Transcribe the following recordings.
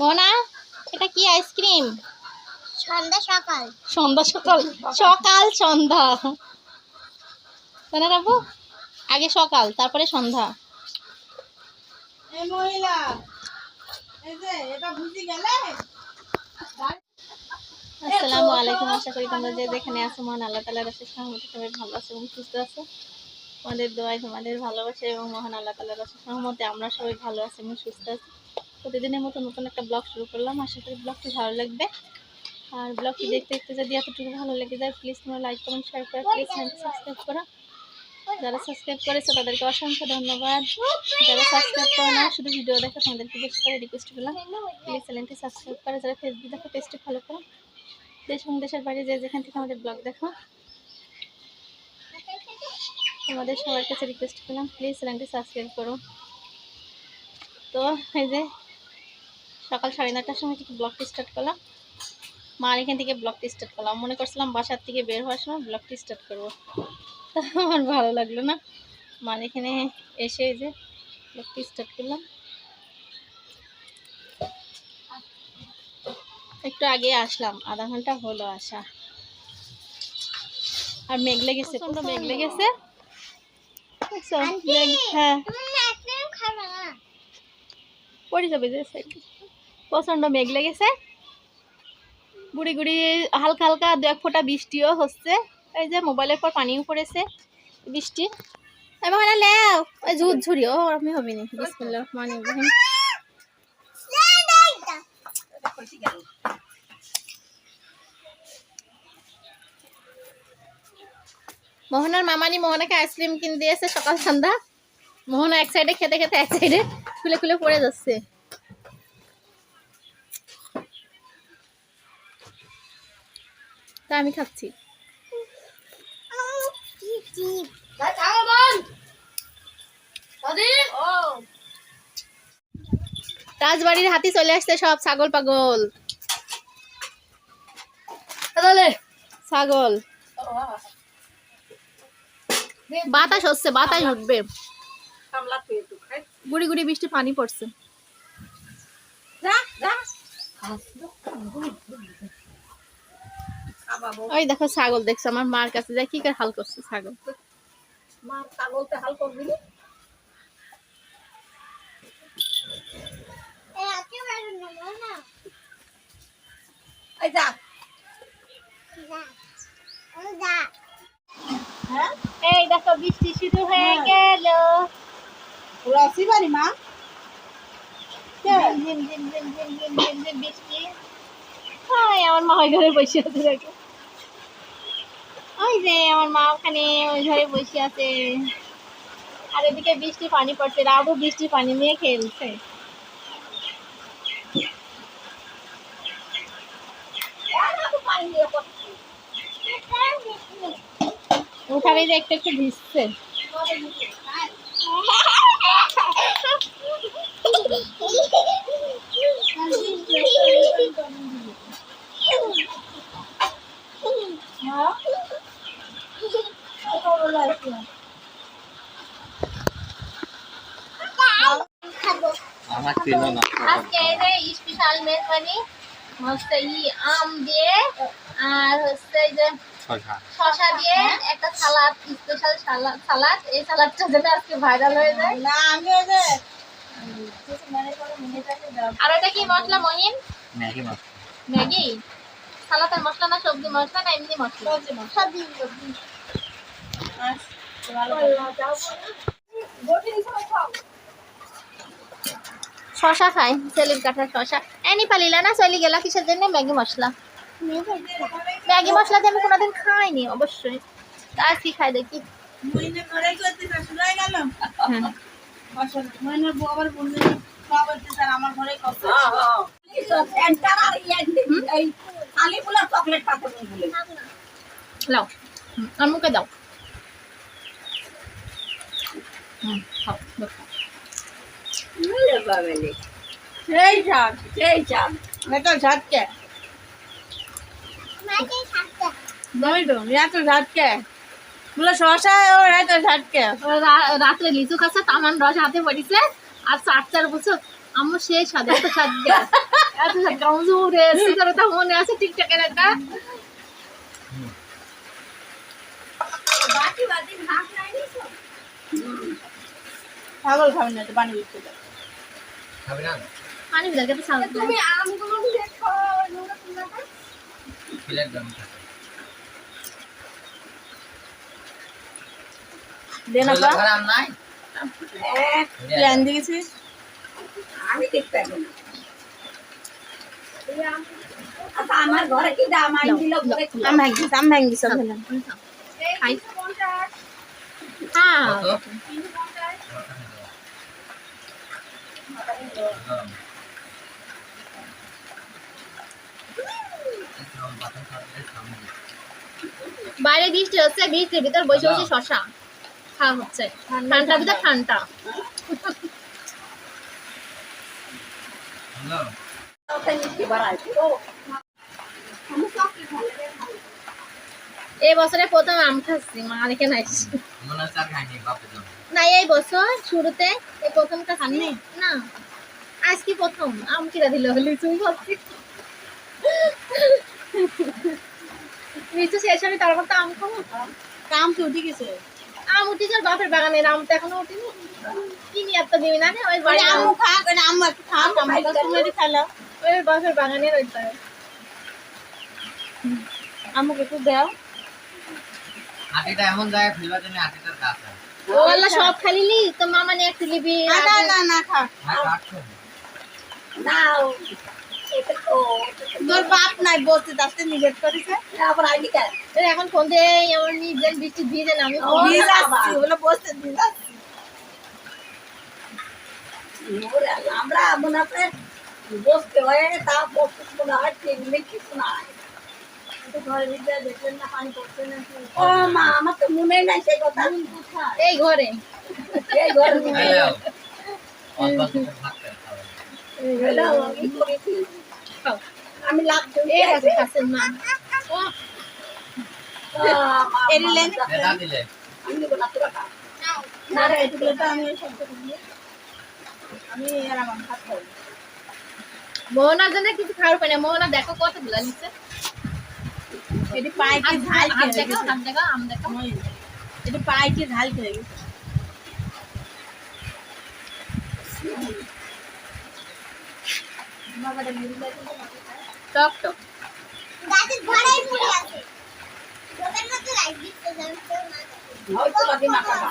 মোনা এটা কি আইসক্রিম সন্ধ্যা সকাল। সন্ধ্যা সকাল। সকাল সন্ধ্যা। রাবু আগে সকাল তারপরে সন্ধ্যা। মহিলা এই এটা বুঝি গেলে? আসসালামু আলাইকুম আশা করি তোমরা যে যেখানে আছো মহান আল্লাহ আশিস সহমতে সবাই ভালো আছো এবং সুস্থ আছো। তোমাদের দোয়ায় তোমাদের ভালোবাসা এবং মহান আল্লাহ আশিস সহমতে আমরা সবাই ভালো আছি এবং সুস্থ আছি। প্রতিদিনের মতো নতুন একটা ব্লগ শুরু করলাম। আশা করি ব্লগটি ভালো লাগবে। আর ব্লগটি দেখতে দেখতে যদি এতটুকু ভালো লেগে যায় প্লিজ তোমরা লাইক কমেন্ট শেয়ার করে প্লিজ সাবস্ক্রাইব করো। যারা সাবস্ক্রাইব করেছে, তাদেরকে অসংখ্য ধন্যবাদ। যারা সাবস্ক্রাইব করে না শুধু ভিডিও দেখো তোমাদেরকে বেশি করে রিকোয়েস্ট করলাম। প্লিজ চ্যানেলটি সাবস্ক্রাইব করে। যারা ফেসবুক দেখো পেজটি ফলো করো। দেশ এবং দেশের বাইরে যে যেখান থেকে আমাদের ব্লগ দেখো তোমাদের সবার কাছে রিকোয়েস্ট করলাম প্লিজ চ্যানেলটি সাবস্ক্রাইব করো। তো এই যে সকাল সাড়ে নটার সময় থেকে ব্লগটি স্টার্ট করলাম। মা এখান থেকে ব্লগটি স্টার্ট করলাম। মনে করছিলাম বাসার থেকে বের হওয়ার সময় ব্লগটি স্টার্ট করব। তো আমার ভালো লাগল না। মা এখানে এসে এই যে ব্লগটি স্টার্ট করলাম। একটু আগে আসলাম আধা ঘণ্টা হলো আসা আর মেঘ লেগেছে প্রচণ্ড মেঘ লেগেছে। দেখছ? হ্যাঁ না পড়ে যাবে যে প্রচণ্ড মেঘ লেগেছে গুড়ি গুড়ি হালকা হালকা দু এক ফোঁটা বৃষ্টিও হচ্ছে এই যে মোবাইলের পর পানিও পড়েছে বৃষ্টি এবার মানে লেও ওই ঝুর ঝুরি ও আমি হবি না বিসমিল্লাহ রহমান রহিম মোহনার মামানি মোহনাকে আইসক্রিম কিনে দিয়েছে সকাল সন্ধ্যা মোহনা এক সাইডে খেতে খেতে এক সাইডে খুলে খুলে পড়ে যাচ্ছে। তা আমি খাচ্ছি। রাজবাড়ির হাতি চলে আসছে সব ছাগল পাগল। ছাগল। বাতাস হচ্ছে বাতাস উঠবে গুড়ি গুড়ি বৃষ্টি পানি পড়ছে। যা যা। খাবাবো ওই দেখো ছাগল দেখছ আমার মার কাছে যাই কি হাল করছে ছাগল? মার ছাগলতে হাল করবি এই না। যা। যা। এই দেখো বৃষ্টি শুরু হয়ে গেল। তোরা আসিবারি মা? ঝিম ঝিম ঝিম ঝিম ঝিম ঝিম ঝিম বৃষ্টি। হাই আমার মা ওই ঘরে বসে আছে দেখো। ওই যে আমার মা ওখানে ওই ঘরে বসে আছে। আর এদিকে বৃষ্টি পানি পড়ছে রাবু বৃষ্টি পানি নিয়ে খেলছে। ওখানে যে একটু একটু ভিজছে খাব আমার ছিল না আজকে এই যে স্পেশাল মেজবানি হচ্ছে ই আম দিয়ে আর হচ্ছে এই যে ছটা শসা দিয়ে একটা সালাদ স্পেশাল সালাদ সালাদ। এই সালাদটা যেন আজকে ভাইরাল হয়ে যায়। না আমি ওই যে আর এটা কি মশলা মহিন? ম্যাগি মাছ ম্যাগি? সালাদের মশলা না সবজি মশলা না এমনি মশলা? সবজি সবজি। শসা খাই সেলির কাঠা শসা এনি পালিলা না চলি গেলা কিসের জন্য? ম্যাগি মশলা। ম্যাগি মশলা দিয়ে আমি কোনোদিন খাইনি অবশ্যই। তা আর কি খাই দেখি। হয়ে গেল? হ্যাঁ। মুখে দাও। হুম খাও দেখো। সেই ঝাড় সেই ঝাড় এটা ঝাড়কে মাকে থাকতে নই তো এত ঝাড়কে বলে শশা ও রাইতে ষাটকে ও রা- রাত্রে লিচু খাচ্ছে তামান রস হাতে পড়িছে। আর চার চার বছর আমার সেই সাদে এত সাদ এত সাদ গামজুরে সিগারেটা মনে আছে টিকটকের একটা। ছাগল খাবেন না পানি খাবি পানি তুমি আমগুলো প্লেট গরম থাকে দে না পা ঘরে আম নাই প্ল্যান দিয়েছিস আমি ঠিক পাবো না আচ্ছা আমার ঘরে কি দাম আইন দিল ঘরে কি আম ভাঙ্গিস আম ভাঙ্গিস সব খেলাম খাই হ্যাঁ কত বাইরে বৃষ্টি হচ্ছে বৃষ্টির ভিতর বসে বসে শশা খাওয়া হচ্ছে। ঠান্ডার ভিতর ঠান্ডা। এই বছরে প্রথম আম খাচ্ছি মা রেখে নাই। না এই বছর শুরুতে এই প্রথমটা খাননি না আজকে প্রথম। আম কিরা দিল লিচু খাচ্ছি লিচু শেষ হবে তারপর তো আম খাব। কাম তো উঠে গেছে। আম উঠেছে আর বাপের বাগানের আম তো এখনও উঠিনি আর তো দিবি না ওই বাড়ি আম্মু খা করে আম্মু একটু খা আম্মু তো তুমি খাইলো ওই বাপের ওইটা আম্মুকে একটু দাও। আটিটা এমন জায়গায় ফেলবার জন্য আটিটার ও আল্লাহ সব খালিলি তো মামা নিয়ে একটু নিবি না না না না খা। না তো তোর বাপ নাই বলতে তাতে নিবেদ করেছে। আবার আগে কাজ এ এখন ফোন দিয়ে আমার নিজের বৃষ্টি দিয়ে দেন আমি ও, দিয়ে বাবা। যাচ্ছি বলে বসতে দিয়ে যাচ্ছি। ওরে আল্লাহ, আমরা মনে আছে বসতে হয় তা বসতে মনে হয় টেবিলে কিছু নাই কিন্তু ঘরের ভিতরে দেখলেন না পানি পড়ছে না। ও মা আমার তো মনে নাই সেই কথা। এই ঘরে। এই ঘরের ভিতরে হ্যালো খাও আমি করেছি। খাও। এই কাছে কাছের মা। এরিলেন এটা দিলে। আমি দেবো না তোরা খা। না রে এগুলো তো আমি সব করে আমি আর আমার ভাত খাই মোহনার জন্য কিছু খাওয়ার পাই না। মোহনা দেখো কতগুলা নিচ্ছে। এটি পাইকে ঝাল খেয়ে দেখো আম দেখো এটি পাইকে ঝাল খেয়ে গেছে। টক টক গাছের ঘরেই পড়ে আছে। দোকান মধ্যে লাইট দিতে যাবে না হয়তো লাগে না খাবা।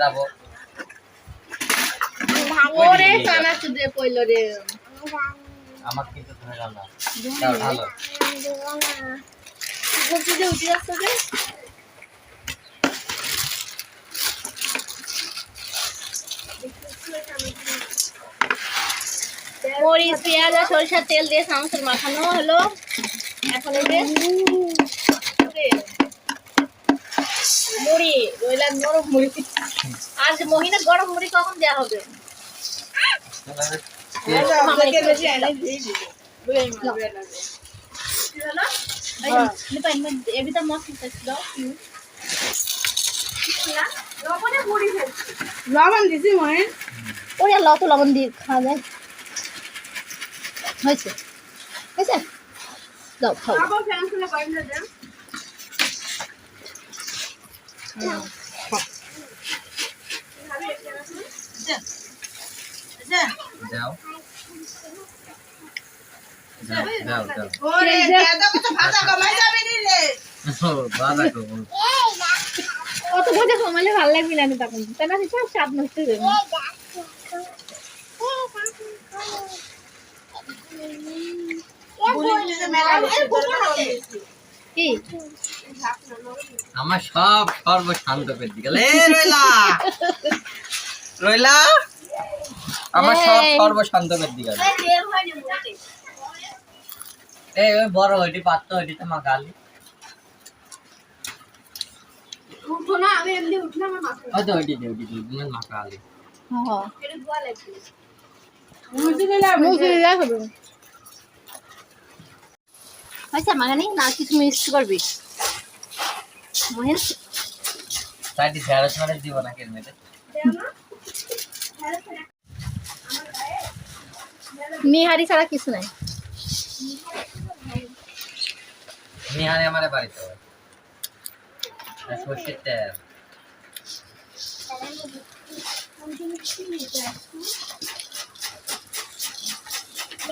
যাব ওরে কানা চুদে কইল রে। আমার কিন্তু ধরে গেল না। ভালো। বলছি যে উঠে যাচ্ছে যে। মরিচ পেঁয়াজ আর সরিষার তেল দিয়ে সামসের মাখানো হলো। এখন এই যে মুড়ি রইলার নরম মুড়ি। আর যে মহিলা গরম মুড়ি কখন দেওয়া হবে। লবণ দিছি মনে ওরে লবণ দিয়ে খাওয়া যায়। হয়েছে। হয়েছে? দাও খাও। দাও। অত ভাজা কমালে ভালো লাগবে না তখন। তাই না সব স্বাদ নষ্ট হয়ে যাবে। আমার সব সর্বশান্ত দিকে এ রইলা। রইলা? আমার সব। সর্বশান্ত করে দিকে এই ওই বড় ওইটি পাত্র ওইটি তো মা গালি। উঠো না, আমি এমনি উঠলাম, আমার মাথা ওই তো ওইটি দে ওইটি দে মা গালি। হ্যাঁ। ধোয়া মুখে মাগানি না কিছু মিক্স করবি? মানে দিব না নিহারি ছাড়া কিছু নাই। নিহারে আমার বাড়িতে। সর্ষের তেল।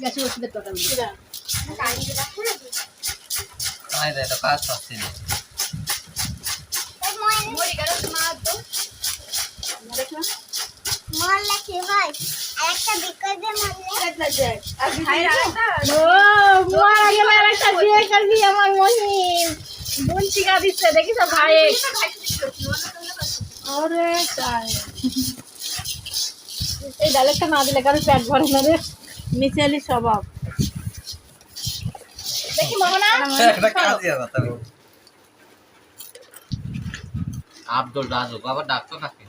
গ্যাসের ওষুধের কথা কাজ পাচ্ছি না। হয় আমার দিচ্ছে দেখিস ভাই এই ডালেরটা না দিলে কারও পেট ভরে না রে। মিশালি স্বভাব। দেখি মোহনা। একটা কাজই কথা বল। আব্দুল রাজু বাবা ডাক্তার নাকি?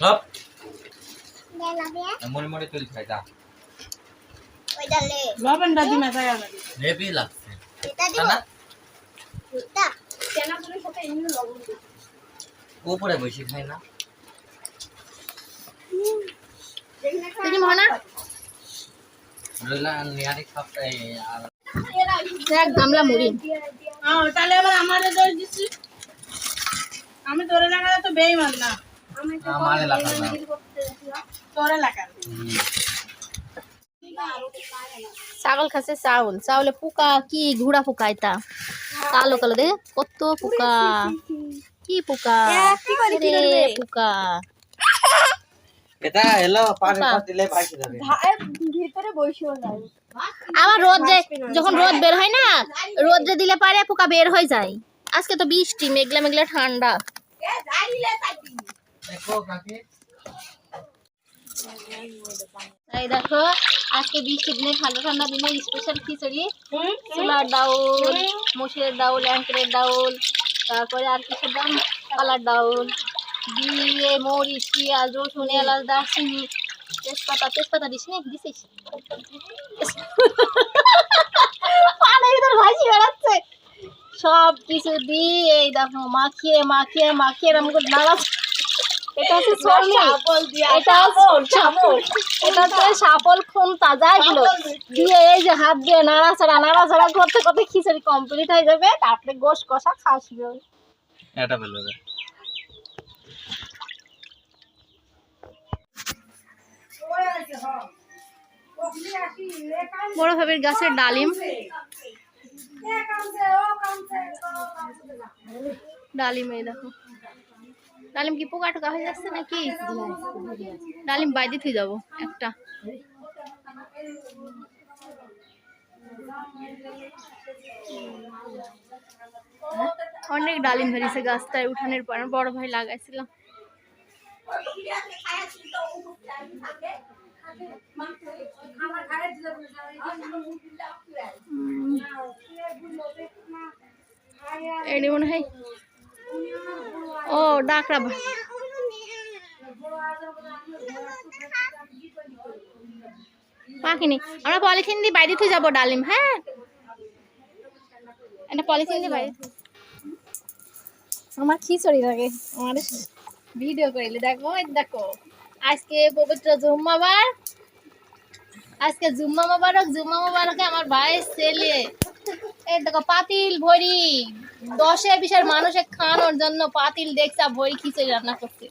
সব মনে মনে তুই খাই লাগছে। এটা তাই দিব। না এটা। উপরে বসে খাই না দেখি মোহনা রইলা নিয়ারি সব এই আর এক গামলা মুড়ি তাহলে এবার আমারে দোষ দিচ্ছি। আমি তোর এলাকায় তো বেইমান না। আমার এলাকার তোর এলাকার ছাগল খাচ্ছে চাউল। চাউলে পোকা কি ঘুড়া পোকা এটা? কালো কালো দেখে কত পোকা। কি পোকা? পোকা। এটা এলো পানি দিলে পাইছে যাবে। আবার রোদ যখন রোদ বের হয় না রোদে দিলে পারে পোকা বের হয়ে যায়। আজকে তো বৃষ্টি মেঘলা মেঘলা ঠান্ডা। দেখো কাকে। এই দেখো আজকে বৃষ্টির দিনে ঠান্ডা ঠান্ডা দিনে স্পেশাল খিচুড়ি। ছোলার ডাউল মুসুরের ডাউল অ্যাঙ্কের ডাউল তারপরে আর কিছু দাম কালার ডাউল। দিয়ে মরিচ পেঁয়াজ রসুন এলাচ দারচিনি তেজপাতা তেজপাতা দিস নি দিছিস পানের ভিতর ভাসি বেড়াচ্ছে। সব কিছু দিয়ে এই দেখো মাখিয়ে মাখিয়ে মাখিয়ে নাড়া এটা হচ্ছে সরলি এটা সাপল এটা হচ্ছে সাপল খুন্তা দিয়ে। এই যে হাত দিয়ে নাড়াচাড়া নাড়াচাড়া করতে করতে খিচুড়ি কমপ্লিট হয়ে যাবে। তারপরে গোশ কষা খাসবে এটা বলবে বড় ভাবের গাছের ডালিম। ডালিম এই দেখো। ডালিম কি পোকা টোকা হয়ে যাচ্ছে নাকি? ডালিম বাইরে থুই যাব একটা। অনেক ডালিম ধরেছে গাছটায় উঠানের পর। বড় ভাই লাগাইছিলাম এটি মনে হয়। ও ডাকরা পাখিনি আমরা পলিথিন দিয়ে বাইরে থেকে যাব, ডালিম হ্যাঁ? একটা পলিথিন দিয়ে বাইরে। আমার খিচুড়ি লাগে আমার ভিডিও করিলে। দেখো দেখো, আজকে পবিত্র জুম্মাবার। আজকে জুম্মা মোবারক, জুম্মা মোবারকে আমার ভাইয়ের ছেলে। এই দেখো, পাতিল, ভরি। দশে বিশের মানুষে খাওয়ানোর জন্য পাতিল দেখছা ভরি খিচুড়ি রান্না করছে।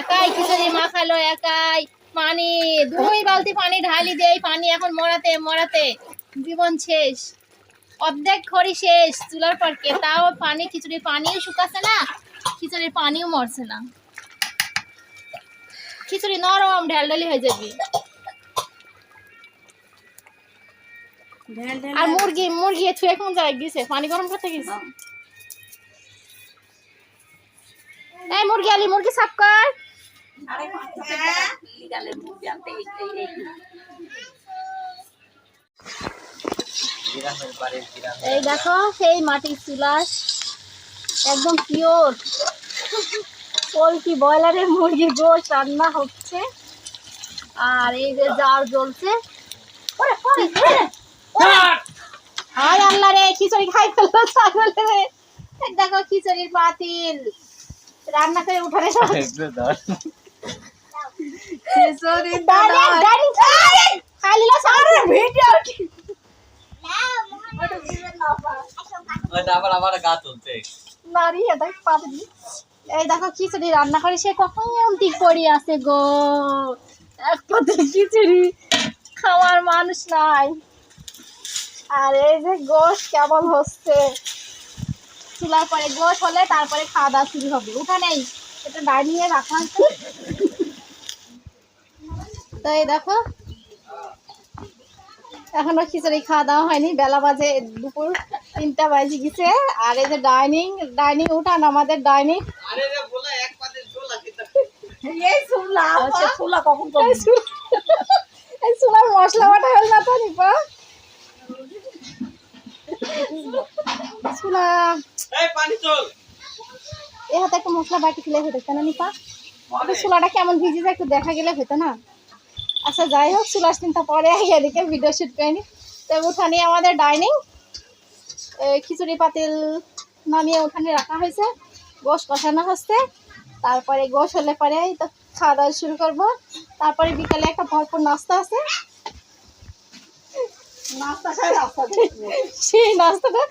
একাই খিচুড়ি মাখালো, একাই পানি, দুই বালতি পানি ঢালি দেই, পানি এখন মরাতে মরাতে। জীবন শেষ। অর্ধেক খড়ি শেষ, চুলার পর কে? তাও পানি খিচুড়ির পানিও শুকাচ্ছে না? খিচুড়ির পানিও মরছে না। খিচুড়ি নরম ঢালঢালি হয়ে যাবি। ঢেল ঢেল আর মুরগি মুরগি ছুঁয়ে কোন জায়গায় গেছে? পানি গরম করতে গেছে? এই মুরগি আলি মুরগি সাফ কর। এই দেখো সেই মাটির চুলাস একদম পিওর পোলট্রি ব্রয়লারের মুরগির গোশ রান্না হচ্ছে। আর এই যে জাল জ্বলছে। হায় আল্লাহ রে খিচুড়ি খাই ফেলল ছাগলে। দেখো খিচুড়ির পাতিল রান্না করে উঠানে আবার আমার গা নারী এটা পাতিল এই দেখো, খিচুড়ি রান্না করে। সে কখন ঠিক পড়ে আছে গো? এক পাতিল খিচুড়ি খাওয়ার মানুষ নাই। আর এই যে গোশ কেমন হচ্ছে? চুলার পরে গোশ হলে তারপরে খাওয়া দাওয়া শুরু হবে। উঠা নেই। এটা ডাইনিং এ রাখা আছে। তো এই দেখো এখনও খিচুড়ি খাওয়া দাওয়া হয়নি। বেলা বাজে দুপুর তিনটা বাজে গেছে। আর এই যে ডাইনিং ডাইনিং উঠান আমাদের ডাইনিং। আরে রে বলা এক পাতে চলা এই শুনলা আচ্ছা চুলার মশলা বাটা হল না তো নিপা? চুলা। এ হাতে একটা মশলা বাটি খেলে হতো কেন নিপা? চুলাটা কেমন ভিজে যায় একটু দেখা গেলে হতো না। আচ্ছা যাই হোক চুলার চিন্তা পরে এদিকে ভিডিও শুট করিনি তো ওখানে আমাদের ডাইনিং খিচুড়ি পাতিল নামিয়ে ওখানে রাখা হয়েছে। গোশ কষানো হচ্ছে। তারপরে গোশ হলে পরে তো খাওয়া দাওয়া শুরু করব। তারপরে বিকালে একটা ভরপুর নাস্তা আছে। সেই নাস্তাটা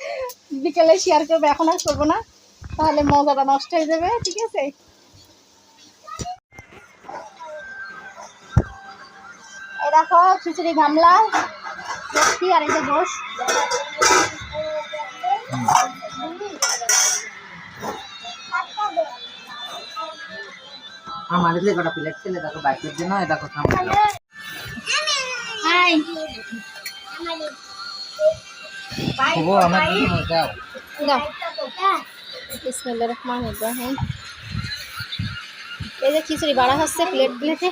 বিকেলে শেয়ার করব এখন আর করব না। তাহলে মজাটা নষ্ট হয়ে যাবে ঠিক আছে? এই দেখো খিচুড়ি গামলা দেখছি আর এই যে বস আমার যে কটা প্লেট ছিল দেখো বাইকের জন্য এই দেখো হাই। আমার দাও। বিসমিল্লাহ রহমান রহিম। এই যে খিচুড়ি বাড়া হচ্ছে প্লেট প্লেটে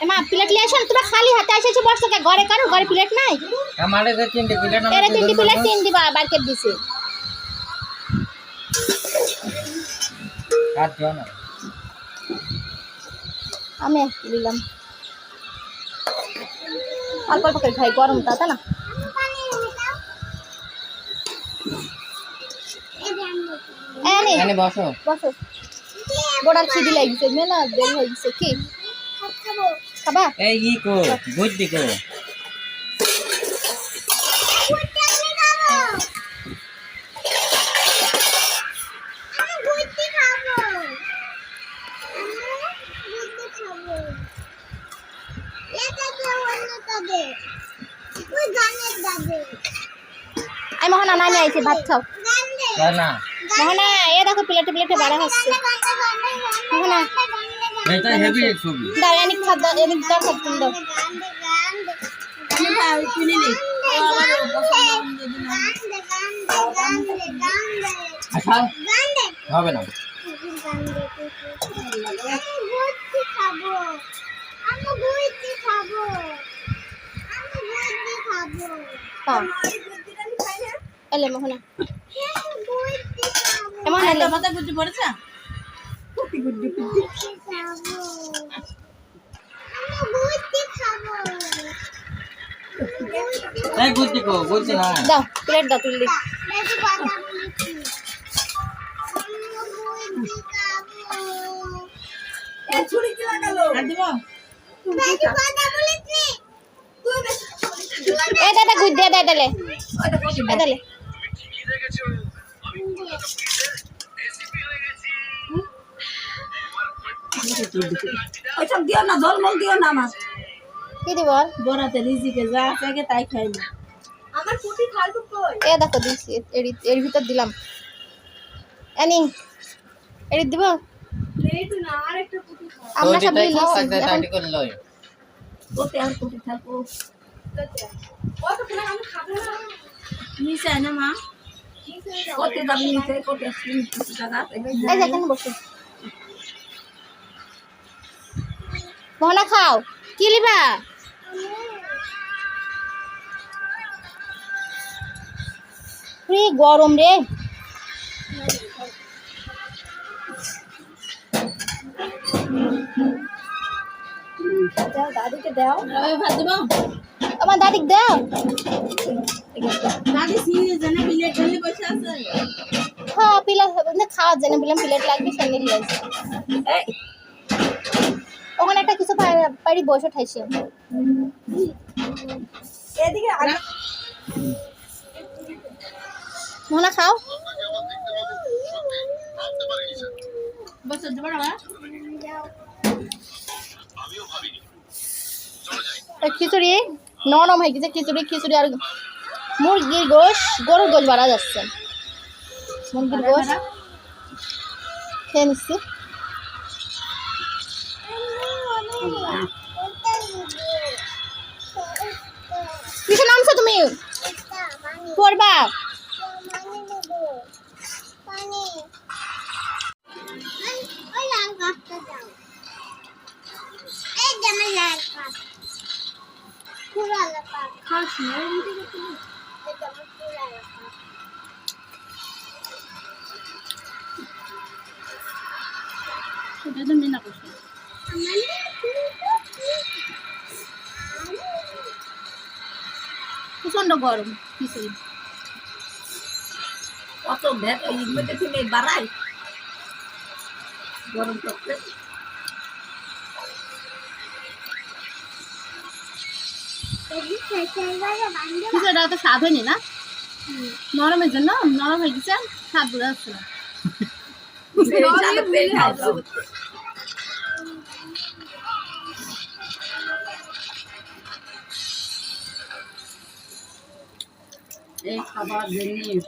মা প্লেট নিয়ে আসো তোমরা খালি হাতে এসেছ বসছো কে? ঘরে কারও? ঘরে প্লেট নাই? আমার যে তিনটে প্লেট আমার এরা তিনটি প্লেট তিন দিবা বারকেট দিছে। কাজ দিও না। আমি দিলাম অল্প অল্প করে খাই গরম তা না? এই নে, বসো। বসো। গোড়ার খিদি লাগছে মেলা দেরি হয়ে গেছে কি? খাবা এই ই কো বুঝদি কো। আমি মোহনা নামে আইছি ভাত খাও। তাই না? মোহনা এ দেখো প্লেটে প্লেটে বাড়া হচ্ছে। মোহনা এটা হেভি ছবি। দাও এনিক খাদ্য এনিক দাও খাদ্য দাও। আমি ভাই কিনে নি আচ্ছা। হবে না। বুঝতে খাব আমি বুঝতে খাব হ্যাঁ এলে। মোহনা এমন এলে মাথা গুজি পড়েছে? এই বুঝদি কো বুঝছি না। দাও প্লেট দাও তুলি বেশি কথা বলেছি আমি বুঝতে খাব এই ছুরি কি লাগালো? আর দিব? বেশি কথা বলেছি এ দাদা গুড দে দে দেলে। ওইটা বসে ওইসব দিও না জলমল দিও না আমার। কি দিব? বড়াতে রিজিকে যা থাকে তাই খাইনি আমার কুটি খালটু কই? এ দেখো দিছি এর এর ভিতর দিলাম। এনি এর দিব? এই তো না আর একটা কুটি খাও। আমরা সব ওইটাই লিখছি খাওয়া যায় এখন তাড়ি করে লই। ওতে আর কুটি থাকো। নিচে আয় না মা। কত দাম নিতে কত টাকা এই যে এখানে বসো। মোহনা খাও। কি লিবা রে গরম রে। দাও দাদিকে দাও। ভাত দেবো? আমার দাদিক দাও। দাদি সিনে জানে প্লেট ঢেলে বসে আছে। হ্যাঁ পিলা খাওয়ার জন্য বললাম প্লেট লাগবে এই। ওখানে একটা কিছু পারি বসে ঠাইছে এদিকে মোহনা খাও। বসে খিচুড়ি? নরম হয়ে গেছে খিচুড়ি খিচুড়ি আর মুরগির গোশ গরুর গোশ বাড়া যাচ্ছে। মুরগির গোশ। খেয়ে নিচ্ছি। কিসে নামছো তুমি পড়বা ওই লাল গাছটা দাও এই যে আমার লাল গাছ পুরো লাল গাছ খাস না এটা আমার পুরো লাল গাছ এটা তো মিনা করছে প্রচণ্ড গরম কত ভেদ এই থেকে বাড়াই। গরম করতে তো স্বাদ হয়নি না? নরমের জন্য নরম হয়ে গেছে স্বাদ বোঝা যাচ্ছে না। এই খাবার জন্য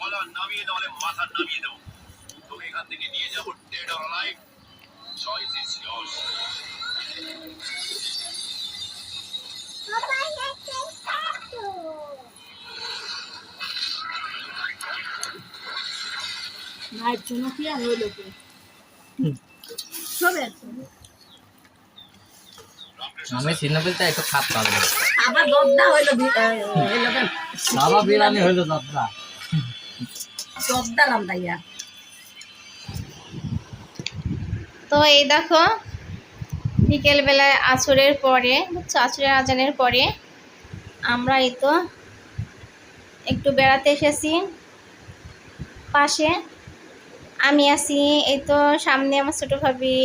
মাথা নামিয়ে এখান থেকে নিয়ে যাব ভাইয়ের জন্য কি? আর হইল আমি একটু খাপ পাবো আবার হইল হইল তো এই দেখো বিকেলবেলায় আসরের পরে বুঝছ? আসরের আজানের পরে আমরা এই তো একটু বেড়াতে এসেছি। পাশে আমি আছি এই তো সামনে আমার ছোটো ভাবি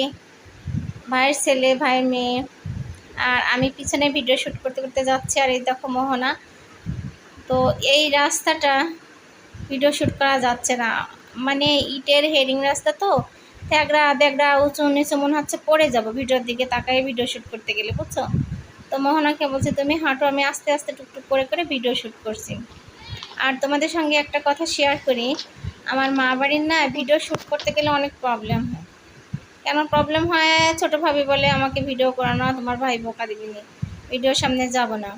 ভাইয়ের ছেলে ভাইয়ের মেয়ে। আর আমি পিছনে ভিডিও শ্যুট করতে করতে যাচ্ছি আর এই দেখো মোহনা। তো এই রাস্তাটা ভিডিও শ্যুট করা যাচ্ছে না। মানে ইটের হেডিং রাস্তা তো ট্যাগরা ব্যাগরা উঁচু নিচু মনে হচ্ছে পড়ে যাব ভিডিওর দিকে তাকাই ভিডিও শ্যুট করতে গেলে, বুঝছ? তো মোহনাকে বলছে, তুমি হাঁটো, আমি আস্তে আস্তে টুকটুক করে করে ভিডিও শ্যুট করছি। আর তোমাদের সঙ্গে একটা কথা শেয়ার করি। আমার মা বাড়ির না ভিডিও শ্যুট করতে গেলে অনেক প্রবলেম হয়। কেন প্রবলেম হয়? ছোটো ভাবি বলে আমাকে ভিডিও করানো, তোমার ভাই বোকা দিবিনি। ভিডিওর সামনে যাব না।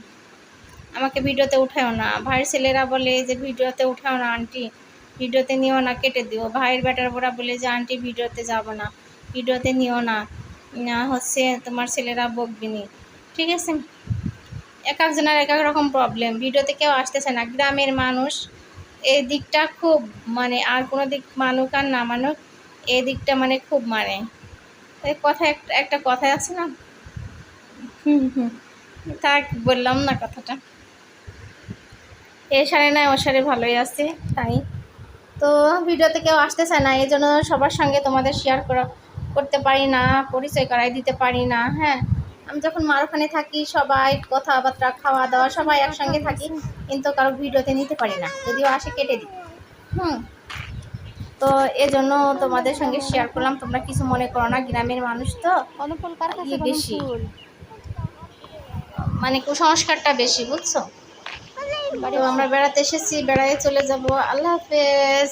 আমাকে ভিডিওতে উঠাও না। ভাইয়ের ছেলেরা বলে যে ভিডিওতে উঠাও না আন্টি ভিডিওতে নিও না, কেটে দিও। ভাইয়ের বেটার বোরা বলে যে আন্টি ভিডিওতে যাব না। ভিডিওতে নিও না। না হচ্ছে তোমার ছেলেরা বকবিনি। ঠিক আছে? এক একজনের এক এক রকম প্রবলেম ভিডিওতে কেউ আসতেছে না। গ্রামের মানুষ, এই দিকটা খুব মানে আর কোনো দিক মানুক আর না মানুক, এই দিকটা মানে খুব মানে। এই কথা একটা একটা কথাই আছে না? হুম হুম। থাক, বললাম না কথাটা। এ সারে না, ও সারে ভালোই আছে, তাই। তো ভিডিওতে কেউ আসতেছে না এই জন্য সবার সঙ্গে তোমাদের শেয়ার করা, করতে পারি না, পরিচয় করাই দিতে পারি না হ্যাঁ? আমি যখন মার ওখানে থাকি, সবাই কথাবার্তা খাওয়া দাওয়া সবাই একসঙ্গে থাকি, কিন্তু কারও ভিডিওতে নিতে পারি না, যদিও আসে কেটে দিই। হুম। তো এজন্য তোমাদের সঙ্গে শেয়ার করলাম। তোমরা কিছু মনে করো না গ্রামের মানুষ তো বেশি। মানে কুসংস্কারটা বেশি বুঝছ? আমরা বেড়াতে এসেছি বেড়াতে চলে যাব। আল্লাহ হাফেজ।